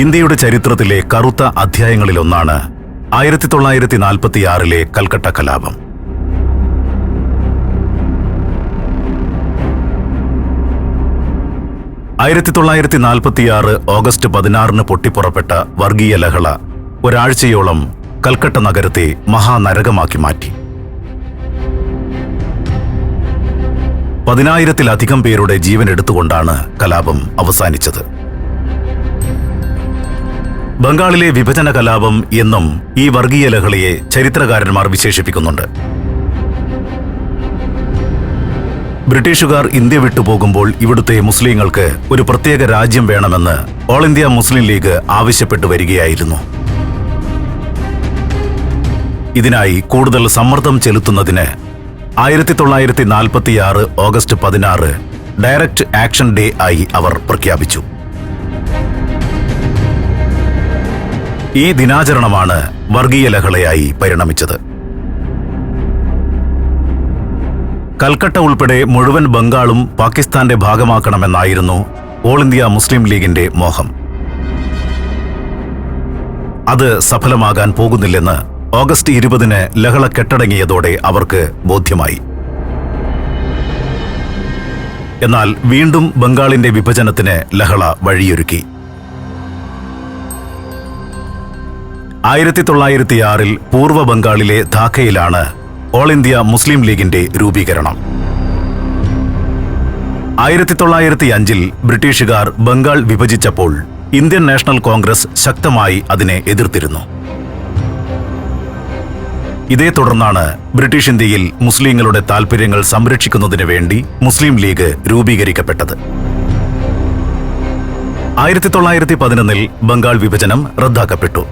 ഇന്ത്യയുടെ ചരിത്രത്തിലെ കറുത്ത അധ്യായങ്ങളിലൊന്നാണ് ആയിരത്തി തൊള്ളായിരത്തി നാൽപ്പത്തിയാറിലെ കൽക്കട്ട കലാപം. ആയിരത്തി തൊള്ളായിരത്തി നാൽപ്പത്തിയാറ് ഓഗസ്റ്റ് പതിനാറിന് പൊട്ടിപ്പുറപ്പെട്ട വർഗീയ ലഹള ഒരാഴ്ചയോളം കൽക്കട്ട നഗരത്തെ മഹാനരകമാക്കി മാറ്റി. പതിനായിരത്തിലധികം പേരുടെ ജീവൻ എടുത്തുകൊണ്ടാണ് കലാപം അവസാനിച്ചത്. ബംഗാളിലെ വിഭജന കലാപം എന്നും ഈ വർഗീയ ലഹളയെ ചരിത്രകാരന്മാർ വിശേഷിപ്പിക്കുന്നുണ്ട്. ബ്രിട്ടീഷുകാർ ഇന്ത്യ വിട്ടുപോകുമ്പോൾ ഇവിടുത്തെ മുസ്ലിങ്ങൾക്ക് ഒരു പ്രത്യേക രാജ്യം വേണമെന്ന് ഓൾ ഇന്ത്യ മുസ്ലിം ലീഗ് ആവശ്യപ്പെട്ടു വരികയായിരുന്നു. ഇതിനായി കൂടുതൽ സമ്മർദ്ദം ചെലുത്തുന്നതിന് ആയിരത്തി തൊള്ളായിരത്തി നാൽപ്പത്തിയാറ് ഓഗസ്റ്റ് പതിനാറ് ഡയറക്റ്റ് ആക്ഷൻ ഡേ ആയി അവർ പ്രഖ്യാപിച്ചു. ഈ ദിനാചരണമാണ് വർഗീയ ലഹളയായി പരിണമിച്ചത്. കൽക്കട്ട ഉൾപ്പെടെ മുഴുവൻ ബംഗാളും പാകിസ്ഥാന്റെ ഭാഗമാക്കണമെന്നായിരുന്നു ഓൾ ഇന്ത്യ മുസ്ലിം ലീഗിന്റെ മോഹം. അത് സഫലമാകാൻ പോകുന്നില്ലെന്ന് ഓഗസ്റ്റ് ഇരുപതിന് ലഹള കെട്ടടങ്ങിയതോടെ അവർക്ക് ബോധ്യമായി. എന്നാൽ വീണ്ടും ബംഗാളിന്റെ വിഭജനത്തിന് ലഹള വഴിയൊരുക്കി. ആയിരത്തി തൊള്ളായിരത്തി ആറിൽ പൂർവ ബംഗാളിലെ ധാക്കയിലാണ് ഓൾ ഇന്ത്യ മുസ്ലിം ലീഗിന്റെ രൂപീകരണം. ആയിരത്തി തൊള്ളായിരത്തി അഞ്ചിൽ ബ്രിട്ടീഷുകാർ ബംഗാൾ വിഭജിച്ചപ്പോൾ ഇന്ത്യൻ നാഷണൽ കോൺഗ്രസ് ശക്തമായി അതിനെ എതിർത്തിരുന്നു. ഇതേ തുടർന്നാണ് ബ്രിട്ടീഷ് ഇന്ത്യയിൽ മുസ്ലിങ്ങളുടെ താൽപര്യങ്ങൾ സംരക്ഷിക്കുന്നതിന് വേണ്ടി മുസ്ലിം ലീഗ് രൂപീകരിക്കപ്പെട്ടത്. ആയിരത്തി തൊള്ളായിരത്തി പതിനൊന്നിൽ ബംഗാൾ വിഭജനം റദ്ദാക്കപ്പെട്ടു.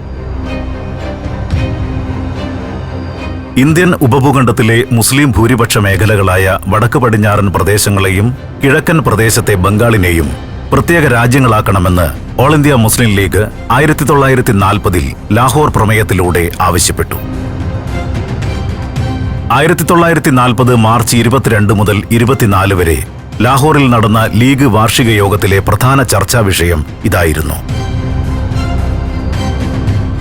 ഇന്ത്യൻ ഉപഭൂഖണ്ഡത്തിലെ മുസ്ലിം ഭൂരിപക്ഷ മേഖലകളായ വടക്ക് പടിഞ്ഞാറൻ പ്രദേശങ്ങളെയും കിഴക്കൻ പ്രദേശത്തെ ബംഗാളിനെയും പ്രത്യേക രാജ്യങ്ങളാക്കണമെന്ന് ഓൾ ഇന്ത്യ മുസ്ലിം ലീഗ് ആയിരത്തി തൊള്ളായിരത്തി നാൽപ്പതിൽ ലാഹോർ പ്രമേയത്തിലൂടെ ആവശ്യപ്പെട്ടു. ആയിരത്തി തൊള്ളായിരത്തി നാൽപ്പത് മാർച്ച് ഇരുപത്തിരണ്ട് മുതൽ ഇരുപത്തിനാല് വരെ ലാഹോറിൽ നടന്ന ലീഗ് വാർഷിക യോഗത്തിലെ പ്രധാന ചർച്ചാ വിഷയം ഇതായിരുന്നു.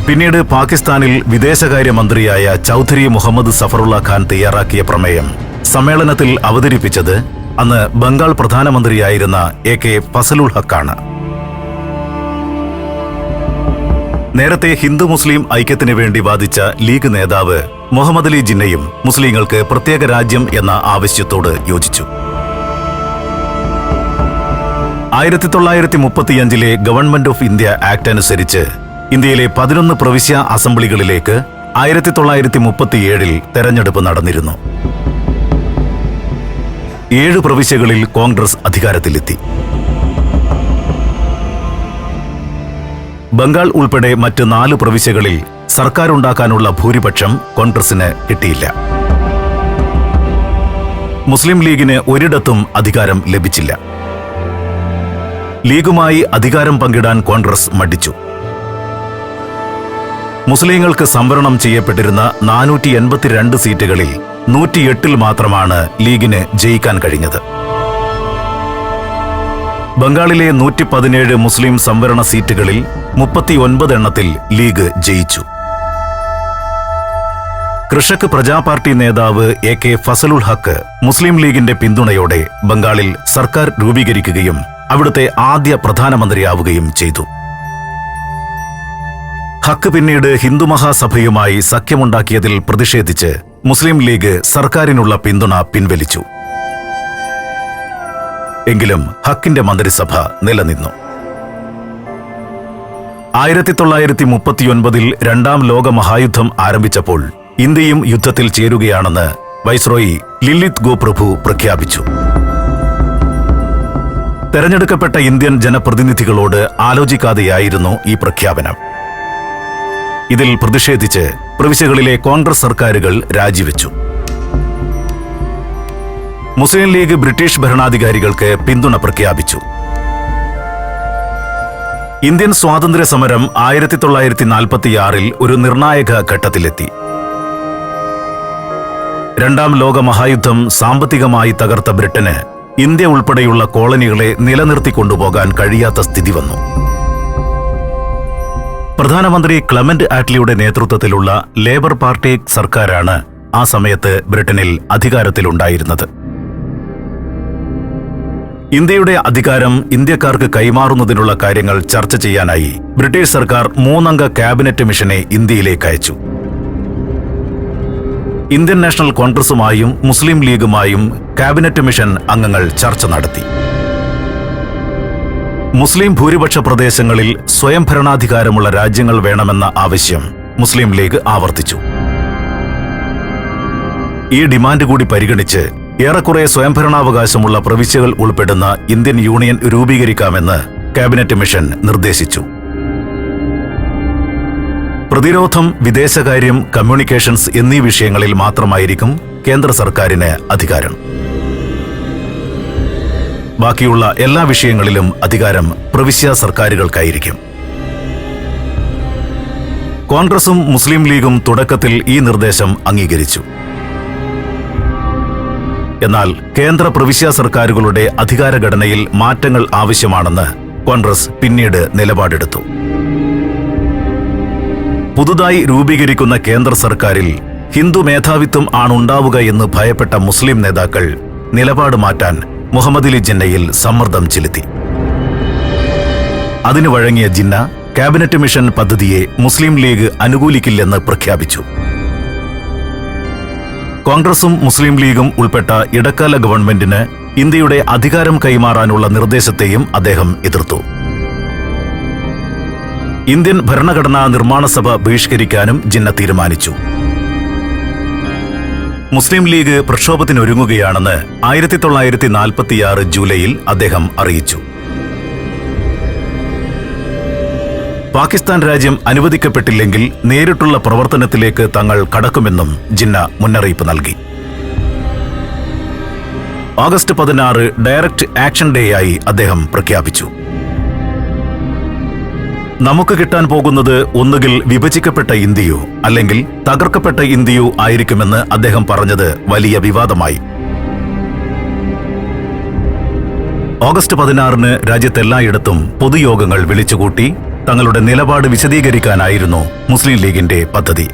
പിന്നീട് പാകിസ്ഥാനിൽ വിദേശകാര്യമന്ത്രിയായ ചൗധരി മുഹമ്മദ് സഫറുള്ള ഖാൻ തയ്യാറാക്കിയ പ്രമേയം സമ്മേളനത്തിൽ അവതരിപ്പിച്ചത് അന്ന് ബംഗാൾ പ്രധാനമന്ത്രിയായിരുന്ന എ കെ ഫസലുൾ ഹക്കാണ്. നേരത്തെ ഹിന്ദു മുസ്ലിം ഐക്യത്തിനു വേണ്ടി വാദിച്ച ലീഗ് നേതാവ് മുഹമ്മദ് അലി ജിന്നയും മുസ്ലിങ്ങൾക്ക് പ്രത്യേക രാജ്യം എന്ന ആവശ്യത്തോട് യോജിച്ചു. ആയിരത്തി തൊള്ളായിരത്തി മുപ്പത്തിയഞ്ചിലെ ഗവൺമെന്റ് ഓഫ് ഇന്ത്യ ആക്ട് അനുസരിച്ച് ഇന്ത്യയിലെ പതിനൊന്ന് പ്രവിശ്യ അസംബ്ലികളിലേക്ക് ആയിരത്തി തൊള്ളായിരത്തി മുപ്പത്തിയേഴിൽ തെരഞ്ഞെടുപ്പ് നടന്നിരുന്നു. ഏഴ് പ്രവിശ്യകളിൽ കോൺഗ്രസ് അധികാരത്തിലെത്തി. ബംഗാൾ ഉൾപ്പെടെ മറ്റ് നാല് പ്രവിശ്യകളിൽ സർക്കാരുണ്ടാക്കാനുള്ള ഭൂരിപക്ഷം കോൺഗ്രസിന് കിട്ടിയില്ല. മുസ്ലിം ലീഗിന് ഒരിടത്തും അധികാരം ലഭിച്ചില്ല. ലീഗുമായി അധികാരം പങ്കിടാൻ കോൺഗ്രസ് മടിച്ചു. മുസ്ലിങ്ങൾക്ക് സംവരണം ചെയ്യപ്പെട്ടിരുന്ന നാനൂറ്റി എൺപത്തിരണ്ട് സീറ്റുകളിൽ നൂറ്റിയെട്ടിൽ മാത്രമാണ് ലീഗിന് ജയിക്കാൻ കഴിഞ്ഞത്. ബംഗാളിലെ നൂറ്റി പതിനേഴ് മുസ്ലിം സംവരണ സീറ്റുകളിൽ മുപ്പത്തിയൊൻപത് എണ്ണത്തിൽ ലീഗ് ജയിച്ചു. കൃഷക് പ്രജാ പാർട്ടി നേതാവ് A K Fazlul Huq Muslim ലീഗിന്റെ പിന്തുണയോടെ ബംഗാളിൽ സർക്കാർ രൂപീകരിക്കുകയും അവിടുത്തെ ആദ്യ പ്രധാനമന്ത്രിയാവുകയും ചെയ്തു. ഹക്ക് പിന്നീട് ഹിന്ദു മഹാസഭയുമായി സഖ്യമുണ്ടാക്കിയതിൽ പ്രതിഷേധിച്ച് മുസ്ലിം ലീഗ് സർക്കാരിനുള്ള പിന്തുണ പിൻവലിച്ചു. എങ്കിലും ഹക്കിന്റെ മന്ത്രിസഭ നിലനിന്നു. ആയിരത്തി തൊള്ളായിരത്തി മുപ്പത്തിയൊൻപതിൽ രണ്ടാം ലോക മഹായുദ്ധം ആരംഭിച്ചപ്പോൾ ഇന്ത്യയും യുദ്ധത്തിൽ ചേരുകയാണെന്ന് വൈസ്രോയി ലില്ലിത് ഗോപ്രഭു പ്രഖ്യാപിച്ചു. തെരഞ്ഞെടുക്കപ്പെട്ട ഇന്ത്യൻ ജനപ്രതിനിധികളോട് ആലോചിക്കാതെയായിരുന്നു ഈ പ്രഖ്യാപനം. ഇതിൽ പ്രതിഷേധിച്ച് പ്രവിശ്യകളിലെ കോൺഗ്രസ് സർക്കാരുകൾ രാജിവെച്ചു. മുസ്ലിം ലീഗ് ബ്രിട്ടീഷ് ഭരണാധികാരികൾക്ക് പിന്തുണ പ്രഖ്യാപിച്ചു. ഇന്ത്യൻ സ്വാതന്ത്ര്യ സമരം ആയിരത്തി തൊള്ളായിരത്തി നാൽപ്പത്തിയാറിൽ ഒരു നിർണായക ഘട്ടത്തിലെത്തി. രണ്ടാം ലോക മഹായുദ്ധം സാമ്പത്തികമായി തകർത്ത ബ്രിട്ടന് ഇന്ത്യ ഉൾപ്പെടെയുള്ള കോളനികളെ നിലനിർത്തിക്കൊണ്ടുപോകാൻ കഴിയാത്ത സ്ഥിതി വന്നു. പ്രധാനമന്ത്രി ക്ലമന്റ് ആറ്റ്ലിയുടെ നേതൃത്വത്തിലുള്ള ലേബർ പാർട്ടി സർക്കാരാണ് ആ സമയത്ത് ബ്രിട്ടനിൽ അധികാരത്തിലുണ്ടായിരുന്നത്. ഇന്ത്യയുടെ അധികാരം ഇന്ത്യക്കാർക്ക് കൈമാറുന്നതിനുള്ള കാര്യങ്ങൾ ചർച്ച ചെയ്യാനായി ബ്രിട്ടീഷ് സർക്കാർ മൂന്നംഗ ക്യാബിനറ്റ് മിഷനെ ഇന്ത്യയിലേക്ക് അയച്ചു. ഇന്ത്യൻ നാഷണൽ കോൺഗ്രസുമായും മുസ്ലിം ലീഗുമായും ക്യാബിനറ്റ് മിഷൻ അംഗങ്ങൾ ചർച്ച നടത്തി. മുസ്ലിം ഭൂരിപക്ഷ പ്രദേശങ്ങളിൽ സ്വയംഭരണാധികാരമുള്ള രാജ്യങ്ങൾ വേണമെന്ന ആവശ്യം മുസ്ലിം ലീഗ് ആവർത്തിച്ചു. ഈ ഡിമാൻഡ് കൂടി പരിഗണിച്ച് ഏറെക്കുറെ സ്വയംഭരണാവകാശമുള്ള പ്രവിശ്യകൾ ഉൾപ്പെടുന്ന ഇന്ത്യൻ യൂണിയൻ രൂപീകരിക്കാമെന്ന് ക്യാബിനറ്റ് മിഷൻ നിർദ്ദേശിച്ചു. പ്രതിരോധം വിദേശകാര്യം കമ്മ്യൂണിക്കേഷൻസ് എന്നീ വിഷയങ്ങളിൽ മാത്രമായിരിക്കും കേന്ദ്ര സർക്കാരിന് അധികാരം. ബാക്കിയുള്ള എല്ലാ വിഷയങ്ങളിലും അധികാരം പ്രവിശ്യ സർക്കാരുകൾക്കായിരിക്കും. കോൺഗ്രസും മുസ്ലിം ലീഗും തുടക്കത്തിൽ ഈ നിർദ്ദേശം അംഗീകരിച്ചു. എന്നാൽ കേന്ദ്ര പ്രവിശ്യ സർക്കാരുകളുടെ അധികാരഘടനയിൽ മാറ്റങ്ങൾ ആവശ്യമാണെന്ന് കോൺഗ്രസ് പിന്നീട് നിലപാടെടുത്തു. പുതുതായി രൂപീകരിക്കുന്ന കേന്ദ്ര സർക്കാരിൽ ഹിന്ദു മേധാവിത്വം ആണുണ്ടാവുക എന്ന് ഭയപ്പെട്ട മുസ്ലിം നേതാക്കൾ നിലപാട് മാറ്റാൻ മുഹമ്മദ് അലി ജിന്നയിൽ സമ്മർദ്ദം ചെലുത്തി. അതിനു വഴങ്ങിയ ജിന്ന ക്യാബിനറ്റ് മിഷൻ പദ്ധതിയെ മുസ്ലിം ലീഗ് അനുകൂലിക്കില്ലെന്ന് പ്രഖ്യാപിച്ചു. കോൺഗ്രസും മുസ്ലിം ലീഗും ഉൾപ്പെട്ട ഇടക്കാല ഗവൺമെന്റിന് ഇന്ത്യയുടെ അധികാരം കൈമാറാനുള്ള നിർദ്ദേശത്തെയും അദ്ദേഹം എതിർത്തു. ഇന്ത്യൻ ഭരണഘടനാ നിർമ്മാണ സഭ ബഹിഷ്കരിക്കാനും ജിന്ന തീരുമാനിച്ചു. മുസ്ലിം ലീഗ് പ്രക്ഷോഭത്തിനൊരുങ്ങുകയാണെന്ന് ആയിരത്തി തൊള്ളായിരത്തി നാൽപ്പത്തിയാറ് ജൂലൈയിൽ അദ്ദേഹം അറിയിച്ചു. പാകിസ്ഥാൻ രാജ്യം അനുവദിക്കപ്പെട്ടില്ലെങ്കിൽ നേരിട്ടുള്ള പ്രവർത്തനത്തിലേക്ക് തങ്ങൾ കടക്കുമെന്നും ജിന്ന മുന്നറിയിപ്പ് നൽകി. ഓഗസ്റ്റ് പതിനാറ് ഡയറക്റ്റ് ആക്ഷൻ ഡേയായി അദ്ദേഹം പ്രഖ്യാപിച്ചു. നമുക്ക് കിട്ടാൻ പോകുന്നത് ഒന്നുകിൽ വിഭജിക്കപ്പെട്ട ഇന്ത്യയോ അല്ലെങ്കിൽ തകർക്കപ്പെട്ട ഇന്ത്യയോ ആയിരിക്കുമെന്ന് അദ്ദേഹം പറഞ്ഞത് വലിയ വിവാദമായി. ഓഗസ്റ്റ് പതിനാറിന് രാജ്യത്തെല്ലായിടത്തും പൊതുയോഗങ്ങൾ വിളിച്ചുകൂട്ടി തങ്ങളുടെ നിലപാട് വിശദീകരിക്കാനായിരുന്നു മുസ്ലിം ലീഗിന്റെ പദ്ധതി.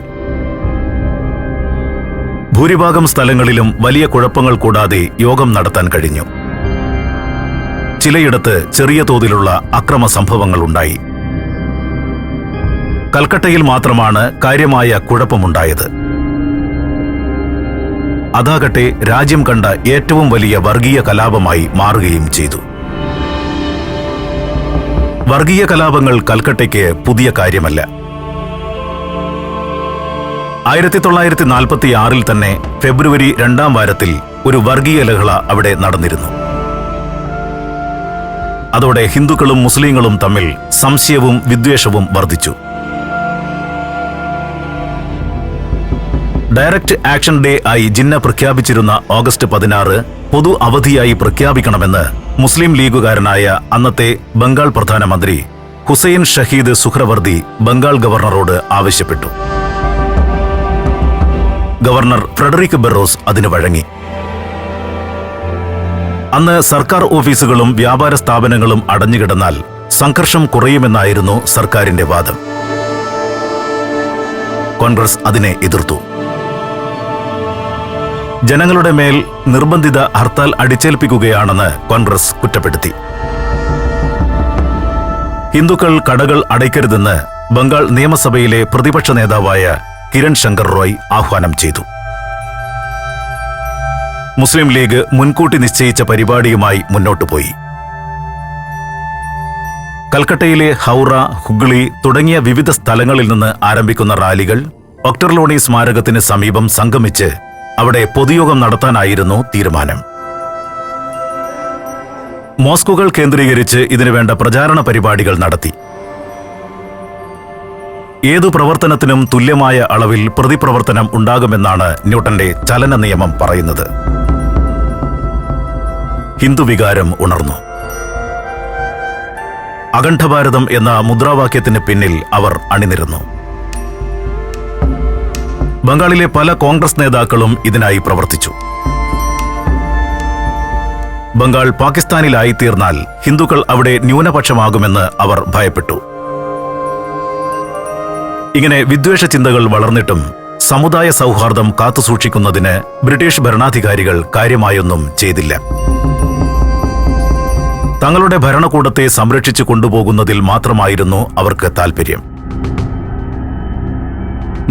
ഭൂരിഭാഗം സ്ഥലങ്ങളിലും വലിയ കുഴപ്പങ്ങൾ കൂടാതെ യോഗം നടത്താൻ കഴിഞ്ഞു. ചിലയിടത്ത് ചെറിയ തോതിലുള്ള അക്രമ സംഭവങ്ങളുണ്ടായി കൽക്കട്ടയിൽ മാത്രമാണ് കാര്യമായ കുഴപ്പമുണ്ടായത്. അതാകട്ടെ രാജ്യം കണ്ട ഏറ്റവും വലിയ വർഗീയ കലാപമായി മാറുകയും ചെയ്തു. വർഗീയ കലാപങ്ങൾ കൽക്കട്ടയ്ക്ക് പുതിയ കാര്യമല്ല. ആയിരത്തി തൊള്ളായിരത്തി നാൽപ്പത്തി ആറിൽ തന്നെ ഫെബ്രുവരി രണ്ടാം വാരത്തിൽ ഒരു വർഗീയ ലഹള അവിടെ നടന്നിരുന്നു. അതോടെ ഹിന്ദുക്കളും മുസ്ലിങ്ങളും തമ്മിൽ സംശയവും വിദ്വേഷവും വർദ്ധിച്ചു. ഡയറക്റ്റ് ആക്ഷൻ ഡേ ആയി ജിന്ന പ്രഖ്യാപിച്ചിരുന്ന ഓഗസ്റ്റ് പതിനാറ് പൊതു അവധിയായി പ്രഖ്യാപിക്കണമെന്ന് മുസ്ലിം ലീഗുകാരനായ അന്നത്തെ ബംഗാൾ പ്രധാനമന്ത്രി ഹുസൈൻ ഷഹീദ് സുഹ്രവർദി ബംഗാൾ ഗവർണറോട് ആവശ്യപ്പെട്ടു. ഗവർണർ ഫ്രെഡറിക് ബെറോസ് അതിന് വഴങ്ങി. അന്ന് സർക്കാർ ഓഫീസുകളും വ്യാപാര സ്ഥാപനങ്ങളും അടഞ്ഞുകിടന്നാൽ സംഘർഷം കുറയുമെന്നായിരുന്നു സർക്കാരിന്റെ വാദം. കോൺഗ്രസ് അതിനെ എതിർത്തു. ജനങ്ങളുടെ മേൽ നിർബന്ധിത ഹർത്താൽ അടിച്ചേൽപ്പിക്കുകയാണെന്ന് കോൺഗ്രസ് കുറ്റപ്പെടുത്തി. ഹിന്ദുക്കൾ കടകൾ അടയ്ക്കരുതെന്ന് ബംഗാൾ നിയമസഭയിലെ പ്രതിപക്ഷ നേതാവായ കിരൺ ശങ്കർ റോയ് ആഹ്വാനം ചെയ്തു. മുസ്ലിം ലീഗ് മുൻകൂട്ടി നിശ്ചയിച്ച പരിപാടിയുമായി മുന്നോട്ടു പോയി. കൽക്കട്ടയിലെ ഹൗറ ഹുഗ്ലി തുടങ്ങിയ വിവിധ സ്ഥലങ്ങളിൽ നിന്ന് ആരംഭിക്കുന്ന റാലികൾ ഒക്ടർലോണി സ്മാരകത്തിന് സമീപം സംഗമിച്ച് അവിടെ പൊതുയോഗം നടത്താനായിരുന്നു തീരുമാനം. മോസ്കുകൾ കേന്ദ്രീകരിച്ച് ഇതിനുവേണ്ട പ്രചാരണ പരിപാടികൾ നടത്തി. ഏതു പ്രവർത്തനത്തിനും തുല്യമായ അളവിൽ പ്രതിപ്രവർത്തനം ഉണ്ടാകുമെന്നാണ് ന്യൂട്ടന്റെ ചലന നിയമം പറയുന്നത്. ഹിന്ദുവികാരം ഉണർന്നു. അഖണ്ഡഭാരതം എന്ന മുദ്രാവാക്യത്തിന് പിന്നിൽ അവർ അണിനിരന്നു. ബംഗാളിലെ പല കോൺഗ്രസ് നേതാക്കളും ഇതിനായി പ്രവർത്തിച്ചു. ബംഗാൾ പാകിസ്ഥാനിലായി തീർന്നാൽ ഹിന്ദുക്കൾ അവിടെ ന്യൂനപക്ഷമാകുമെന്ന് അവർ ഭയപ്പെട്ടു. ഇങ്ങനെ വിദ്വേഷ ചിന്തകൾ വളർന്നിട്ടും സമുദായ സൗഹാർദ്ദം കാത്തുസൂക്ഷിക്കുന്നതിന് ബ്രിട്ടീഷ് ഭരണാധികാരികൾ കാര്യമായൊന്നും ചെയ്തില്ല. തങ്ങളുടെ ഭരണകൂടത്തെ സംരക്ഷിച്ചു കൊണ്ടുപോകുന്നതിൽ മാത്രമായിരുന്നു അവർക്ക് താൽപര്യം.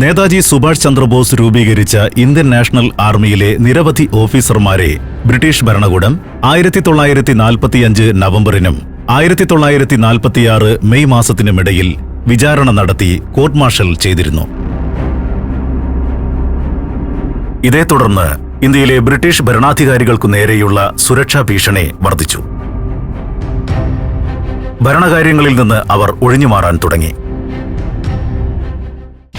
നേതാജി സുഭാഷ് ചന്ദ്രബോസ് രൂപീകരിച്ച ഇന്ത്യൻ നാഷണൽ ആർമിയിലെ നിരവധി ഓഫീസർമാരെ ബ്രിട്ടീഷ് ഭരണകൂടം ആയിരത്തി തൊള്ളായിരത്തി നാൽപ്പത്തിയഞ്ച് നവംബറിനും ആയിരത്തി തൊള്ളായിരത്തി നാൽപ്പത്തിയാറ് മെയ് മാസത്തിനുമിടയിൽ വിചാരണ നടത്തി കോർട്ട് മാർഷൽ ചെയ്തിരുന്നു. ഇതേ തുടർന്ന് ഇന്ത്യയിലെ ബ്രിട്ടീഷ് ഭരണാധികാരികൾക്കു നേരെയുള്ള സുരക്ഷാ ഭീഷണി വർദ്ധിച്ചു. ഭരണകാര്യങ്ങളിൽ നിന്ന് അവർ ഒഴിഞ്ഞുമാറാൻ തുടങ്ങി.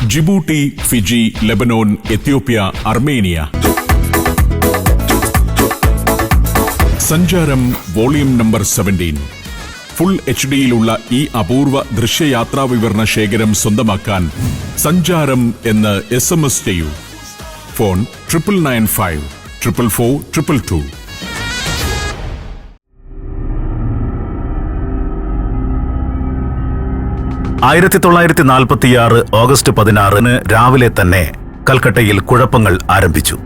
Djibouti Fiji Lebanon Ethiopia Armenia. Sancharam volume number seventeen. Full H ഡിയിലുള്ള ഈ അപൂർവ ദൃശ്യയാത്രാ വിവരണ ശേഖരം സ്വന്തമാക്കാൻ സഞ്ചാരം എന്ന് എസ് എം എസ് ചെയ്യൂ. Phone triple nine five triple four triple two. ആയിരത്തി തൊള്ളായിരത്തി നാൽപ്പത്തിയാറ് ഓഗസ്റ്റ് പതിനാറിന് രാവിലെ തന്നെ കൽക്കട്ടയിൽ കുഴപ്പങ്ങൾ ആരംഭിച്ചു.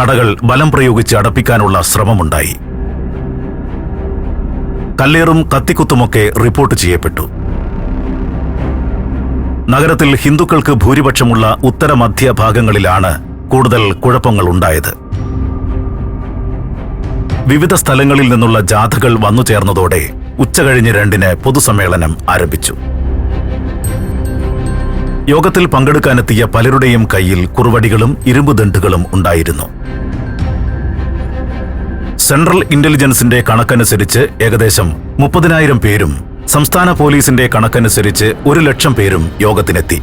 കടകൾ ബലം പ്രയോഗിച്ച് അടപ്പിക്കാനുള്ള ശ്രമമുണ്ടായി. കല്ലേറും കത്തിക്കുത്തുമൊക്കെ റിപ്പോർട്ട് ചെയ്യപ്പെട്ടു. നഗരത്തിൽ ഹിന്ദുക്കൾക്ക് ഭൂരിപക്ഷമുള്ള ഉത്തര മധ്യ ഭാഗങ്ങളിലാണ് കൂടുതൽ കുഴപ്പങ്ങൾ ഉണ്ടായത്. വിവിധ സ്ഥലങ്ങളിൽ നിന്നുള്ള ജാഥകൾ വന്നു ചേർന്നതോടെ ഉച്ചകഴിഞ്ഞ് രണ്ടിന് പൊതുസമ്മേളനം ആരംഭിച്ചു. യോഗത്തിൽ പങ്കെടുക്കാനെത്തിയ പലരുടെയും കയ്യിൽ കുറുവടികളും ഇരുമ്പ് ദണ്ടുകളും ഉണ്ടായിരുന്നു. സെൻട്രൽ ഇന്റലിജൻസിന്റെ കണക്കനുസരിച്ച് ഏകദേശം മുപ്പതിനായിരം പേരും സംസ്ഥാന പോലീസിന്റെ കണക്കനുസരിച്ച് ഒരു ലക്ഷം പേരും യോഗത്തിനെത്തി.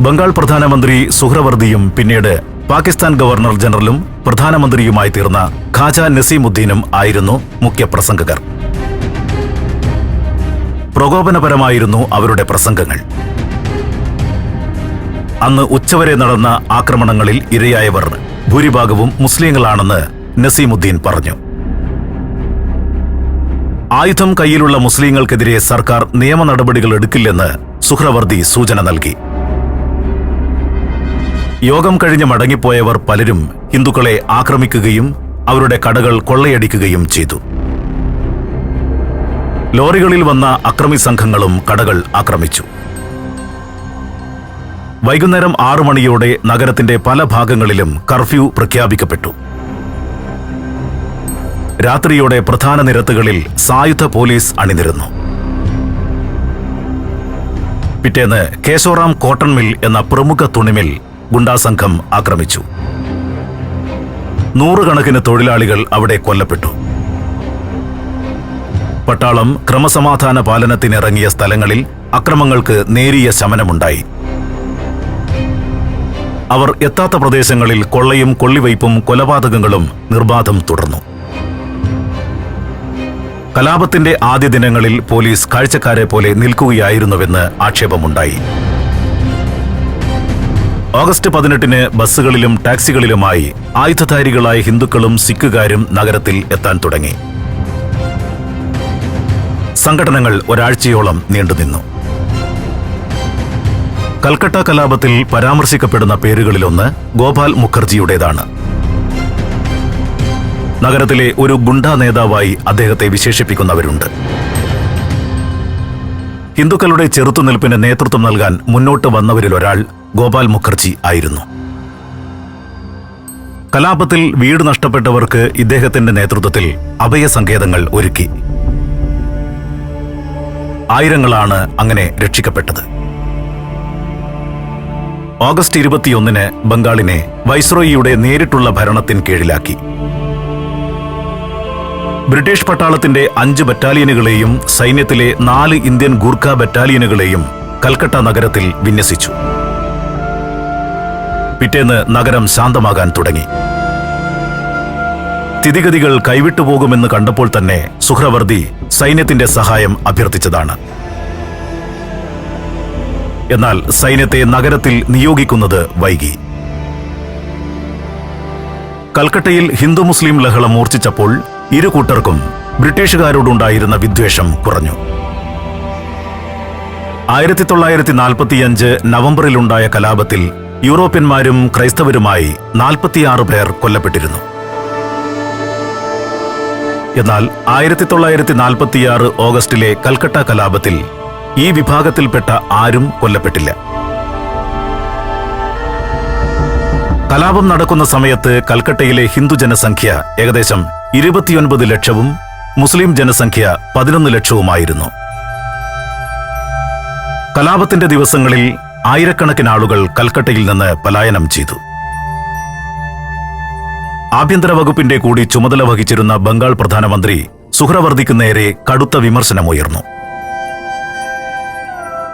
ബംഗാൾ പ്രധാനമന്ത്രി സുഹ്രവർദിയും പിന്നീട് പാകിസ്ഥാൻ ഗവർണർ ജനറലും പ്രധാനമന്ത്രിയുമായി തീർന്ന ഖാജ നസീമുദ്ദീനും ആയിരുന്നു മുഖ്യപ്രസംഗകർ പ്രകോപനപരമായിരുന്നു അവരുടെ പ്രസംഗങ്ങൾ. അന്ന് ഉച്ചവരെ നടന്ന ആക്രമണങ്ങളിൽ ഇരയായവർ ഭൂരിഭാഗവും മുസ്ലിങ്ങളാണെന്ന് നസീമുദ്ദീൻ പറഞ്ഞു. ആയുധം കയ്യിലുള്ള മുസ്ലിങ്ങൾക്കെതിരെ സർക്കാർ നിയമ നടപടികൾ എടുക്കില്ലെന്ന് സുഹ്രവർദി സൂചന നൽകി. യോഗം കഴിഞ്ഞ് മടങ്ങിപ്പോയവർ പലരും ഹിന്ദുക്കളെ ആക്രമിക്കുകയും അവരുടെ കടകൾ കൊള്ളയടിക്കുകയും ചെയ്തു. ലോറികളിൽ വന്ന അക്രമി സംഘങ്ങളും കടകൾ ആക്രമിച്ചു. വൈകുന്നേരം ആറു മണിയോടെ നഗരത്തിന്റെ പല ഭാഗങ്ങളിലും കർഫ്യൂ പ്രഖ്യാപിക്കപ്പെട്ടു. രാത്രിയോടെ പ്രധാന നിരത്തുകളിൽ സായുധ പോലീസ് അണിനിരുന്നു. പിറ്റേന്ന് കേശോറാം കോട്ടൺ മിൽ എന്ന പ്രമുഖ തുണിമിൽ ഗുണ്ടാസംഘം ആക്രമിച്ചു. നൂറുകണക്കിന് തൊഴിലാളികൾ അവിടെ കൊല്ലപ്പെട്ടു. പട്ടാളം ക്രമസമാധാന പാലനത്തിനിറങ്ങിയ സ്ഥലങ്ങളിൽ അക്രമങ്ങൾക്ക് നേരിയ ശമനമുണ്ടായി. അവർ എത്താത്ത പ്രദേശങ്ങളിൽ കൊള്ളയും കൊള്ളിവയ്പും കൊലപാതകങ്ങളും നിർബാധം തുടർന്നു. കലാപത്തിന്റെ ആദ്യ ദിനങ്ങളിൽ പോലീസ് കാഴ്ചക്കാരെ പോലെ നിൽക്കുകയായിരുന്നുവെന്ന് ആക്ഷേപമുണ്ടായി. ഓഗസ്റ്റ് പതിനെട്ടിന് ബസ്സുകളിലും ടാക്സികളിലുമായി ആയുധധാരികളായ ഹിന്ദുക്കളും സിഖുകാരും നഗരത്തിൽ എത്താൻ തുടങ്ങി. സംഘടനകൾ ഒരാഴ്ചയോളം നീണ്ടുനിന്നു കൽക്കട്ട കലാപത്തിൽ പരാമർശിക്കപ്പെടുന്ന പേരുകളിലൊന്ന് ഗോപാൽ മുഖർജിയുടേതാണ്. നഗരത്തിലെ ഒരു ഗുണ്ടാ നേതാവായി അദ്ദേഹത്തെ വിശേഷിപ്പിക്കുന്നവരുണ്ട്. ഹിന്ദുക്കളുടെ ചെറുത്തുനിൽപ്പിന് നേതൃത്വം നൽകാൻ മുന്നോട്ട് വന്നവരിലൊരാൾ ഗോപാൽ മുഖർജി ആയിരുന്നു. കലാപത്തിൽ വീട് നഷ്ടപ്പെട്ടവർക്ക് ഇദ്ദേഹത്തിന്റെ നേതൃത്വത്തിൽ അഭയസങ്കേതങ്ങൾ ഒരുക്കി. ആയിരങ്ങളാണ് അങ്ങനെ രക്ഷിക്കപ്പെട്ടത്. ഓഗസ്റ്റ് ഇരുപത്തിയൊന്നിന് ബംഗാളിനെ വൈസ്രോയിയുടെ നേരിട്ടുള്ള ഭരണത്തിൻ കീഴിലാക്കി. ബ്രിട്ടീഷ് പട്ടാളത്തിന്റെ അഞ്ച് ബറ്റാലിയനുകളെയും സൈന്യത്തിലെ നാല് ഇന്ത്യൻ ഗൂർഖ ബറ്റാലിയനുകളെയും കൽക്കട്ട നഗരത്തിൽ വിന്യസിച്ചു. പിറ്റേന്ന് നഗരം ശാന്തമാകാൻ തുടങ്ങി. സ്ഥിതിഗതികൾ കൈവിട്ടുപോകുമെന്ന് കണ്ടപ്പോൾ തന്നെ സുഹ്രവർദി സൈന്യത്തിന്റെ സഹായം അഭ്യർത്ഥിച്ചതാണ്. എന്നാൽ സൈന്യത്തെ നഗരത്തിൽ നിയോഗിക്കുന്നത് വൈകി. കൽക്കട്ടയിൽ ഹിന്ദു മുസ്ലിം ലഹളം മൂർച്ഛിച്ചപ്പോൾ ഇരു കൂട്ടർക്കും ബ്രിട്ടീഷുകാരോടുണ്ടായിരുന്ന വിദ്വേഷം കുറഞ്ഞു. ആയിരത്തി തൊള്ളായിരത്തി നാൽപ്പത്തിയഞ്ച് നവംബറിലുണ്ടായ കലാപത്തിൽ യൂറോപ്യന്മാരും ക്രൈസ്തവരുമായി നാൽപ്പത്തിയാറ് പേർ കൊല്ലപ്പെട്ടിരുന്നു. എന്നാൽ ആയിരത്തി തൊള്ളായിരത്തി നാൽപ്പത്തിയാറ് ഓഗസ്റ്റിലെ കൽക്കട്ട കലാപത്തിൽ ഈ വിഭാഗത്തിൽപ്പെട്ട ആരും കൊല്ലപ്പെട്ടില്ല. കലാപം നടക്കുന്ന സമയത്ത് കൽക്കട്ടയിലെ ഹിന്ദു ജനസംഖ്യ ഏകദേശം ഇരുപത്തിയൊൻപത് ലക്ഷവും മുസ്ലിം ജനസംഖ്യ പതിനൊന്ന് ലക്ഷവുമായിരുന്നു. കലാപത്തിന്റെ ദിവസങ്ങളിൽ ആയിരക്കണക്കിന് ആളുകൾ കൽക്കട്ടയിൽ നിന്ന് പലായനം ചെയ്തു. ആഭ്യന്തര വകുപ്പിന്റെ കൂടി ചുമതല വഹിച്ചിരുന്ന ബംഗാൾ പ്രധാനമന്ത്രി സുഹ്രവർദ്ദിക്ക് നേരെ കടുത്ത വിമർശനമുയർന്നു.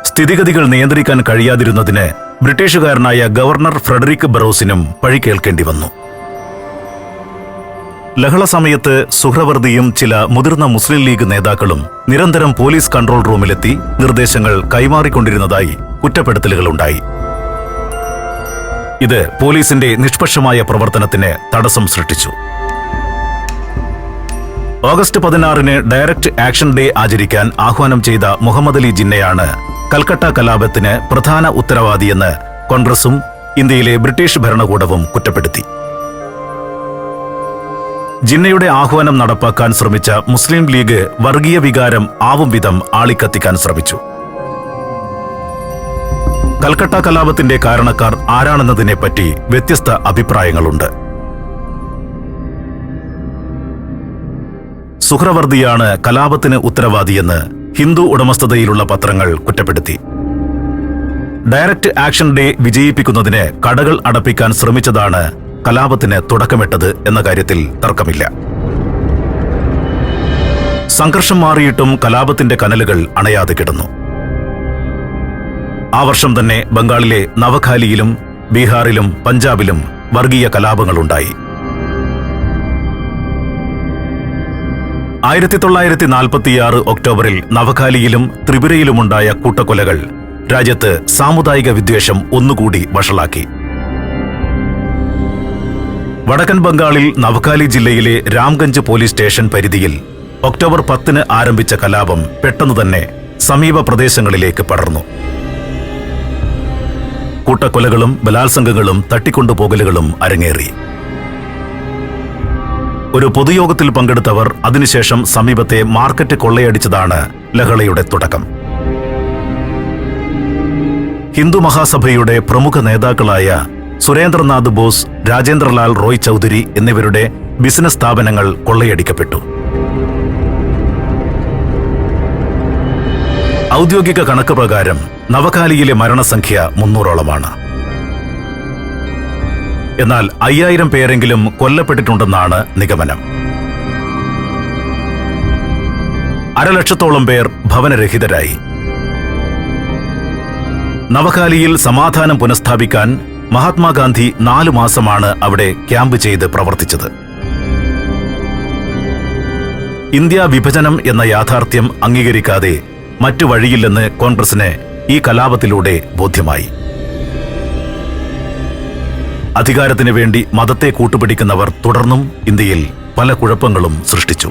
സ്ഥിതിഗതികൾ നിയന്ത്രിക്കാൻ കഴിയാതിരുന്നതിന് ബ്രിട്ടീഷുകാരനായ ഗവർണർ ഫ്രെഡറിക് ബറോസിനും പഴി കേൾക്കേണ്ടി വന്നു. ലഹള സമയത്ത് സുഹ്രവർദിയും ചില മുതിർന്ന മുസ്ലിം ലീഗ് നേതാക്കളും നിരന്തരം പോലീസ് കൺട്രോൾ റൂമിലെത്തി നിർദ്ദേശങ്ങൾ കൈമാറിക്കൊണ്ടിരുന്നതായി കുറ്റപ്പെടുത്തലുകളുണ്ടായി. ഇത് പോലീസിന്റെ നിഷ്പക്ഷമായ പ്രവർത്തനത്തിന് തടസ്സം സൃഷ്ടിച്ചു. ഓഗസ്റ്റ് പതിനാറിന് ഡയറക്ട് ആക്ഷൻ ഡേ ആചരിക്കാൻ ആഹ്വാനം ചെയ്ത മുഹമ്മദ് അലി ജിന്നയാണ് കൽക്കട്ട കലാപത്തിന് പ്രധാന ഉത്തരവാദിയെന്ന് കോൺഗ്രസും ഇന്ത്യയിലെ ബ്രിട്ടീഷ് ഭരണകൂടവും കുറ്റപ്പെടുത്തി. ജിന്നയുടെ ആഹ്വാനം നടപ്പാക്കാൻ ശ്രമിച്ച മുസ്ലിം ലീഗ് വർഗീയ വികാരം ആവും വിധം ആളിക്കത്തിക്കാൻ ശ്രമിച്ചു. കൽക്കട്ട കലാപത്തിന്റെ കാരണക്കാർ ആരാണെന്നതിനെപ്പറ്റി വ്യത്യസ്ത അഭിപ്രായങ്ങളുണ്ട്. സുഹ്രവർദിയാണ് കലാപത്തിന് ഉത്തരവാദിയെന്ന് ഹിന്ദു ഉടമസ്ഥതയിലുള്ള പത്രങ്ങൾ കുറ്റപ്പെടുത്തി. ഡയറക്റ്റ് ആക്ഷൻ ഡേ വിജയിപ്പിക്കുന്നതിന് കടകൾ അടപ്പിക്കാൻ ശ്രമിച്ചതാണ് കലാപത്തിന് തുടക്കമിട്ടത് എന്ന കാര്യത്തിൽ തർക്കമില്ല. സംഘർഷം മാറിയിട്ടും കലാപത്തിന്റെ കനലുകൾ അണയാതെ കിടന്നു. ആ വർഷം തന്നെ ബംഗാളിലെ നവഖാലിയിലും ബീഹാറിലും പഞ്ചാബിലും വർഗീയ കലാപങ്ങളുണ്ടായി. ആയിരത്തി തൊള്ളായിരത്തി നാൽപ്പത്തിയാറ് ഒക്ടോബറിൽ നവഖാലിയിലും ത്രിപുരയിലുമുണ്ടായ കൂട്ടക്കൊലകൾ രാജ്യത്ത് സാമുദായിക വിദ്വേഷം ഒന്നുകൂടി വഷളാക്കി. വടക്കൻ ബംഗാളിൽ നവ്കാലി ജില്ലയിലെ രാംഗഞ്ച് പോലീസ് സ്റ്റേഷൻ പരിധിയിൽ ഒക്ടോബർ പത്തിന് ആരംഭിച്ച കലാപം പെട്ടെന്ന് തന്നെ സമീപ പ്രദേശങ്ങളിലേക്ക് പടർന്നു. കൂട്ടക്കൊലകളും ബലാത്സംഗങ്ങളും തട്ടിക്കൊണ്ടുപോകലുകളും അരങ്ങേറി. ഒരു പൊതുയോഗത്തിൽ പങ്കെടുത്തവർ അതിനുശേഷം സമീപത്തെ മാർക്കറ്റ് കൊള്ളയടിച്ചതാണ് ലഹളയുടെ തുടക്കം. ഹിന്ദു മഹാസഭയുടെ പ്രമുഖ നേതാക്കളായ സുരേന്ദ്രനാഥ് ബോസ് രാജേന്ദ്രലാൽ റോയ് ചൗധരി എന്നിവരുടെ ബിസിനസ് സ്ഥാപനങ്ങൾ കൊള്ളയടിക്കപ്പെട്ടു. ഔദ്യോഗിക കണക്ക് പ്രകാരം നവകാലിയിലെ മരണസംഖ്യ മുന്നൂറോളമാണ്. എന്നാൽ അയ്യായിരം പേരെങ്കിലും കൊല്ലപ്പെട്ടിട്ടുണ്ടെന്നാണ് നിഗമനം. അരലക്ഷത്തോളം പേർ ഭവനരഹിതരായി. നവകാലിയിൽ സമാധാനം പുനഃസ്ഥാപിക്കാൻ മഹാത്മാഗാന്ധി നാലു മാസമാണ് അവിടെ ക്യാമ്പ് ചെയ്ത് പ്രവർത്തിച്ചത്. ഇന്ത്യ വിഭജനം എന്ന യാഥാർത്ഥ്യം അംഗീകരിക്കാതെ മറ്റു വഴിയില്ലെന്ന് കോൺഗ്രസിന് ഈ കലാപത്തിലൂടെ ബോധ്യമായി. അധികാരത്തിനു വേണ്ടി മതത്തെ കൂട്ടുപിടിക്കുന്നവർ തുടർന്നും ഇന്ത്യയിൽ പല കുഴപ്പങ്ങളും സൃഷ്ടിച്ചു.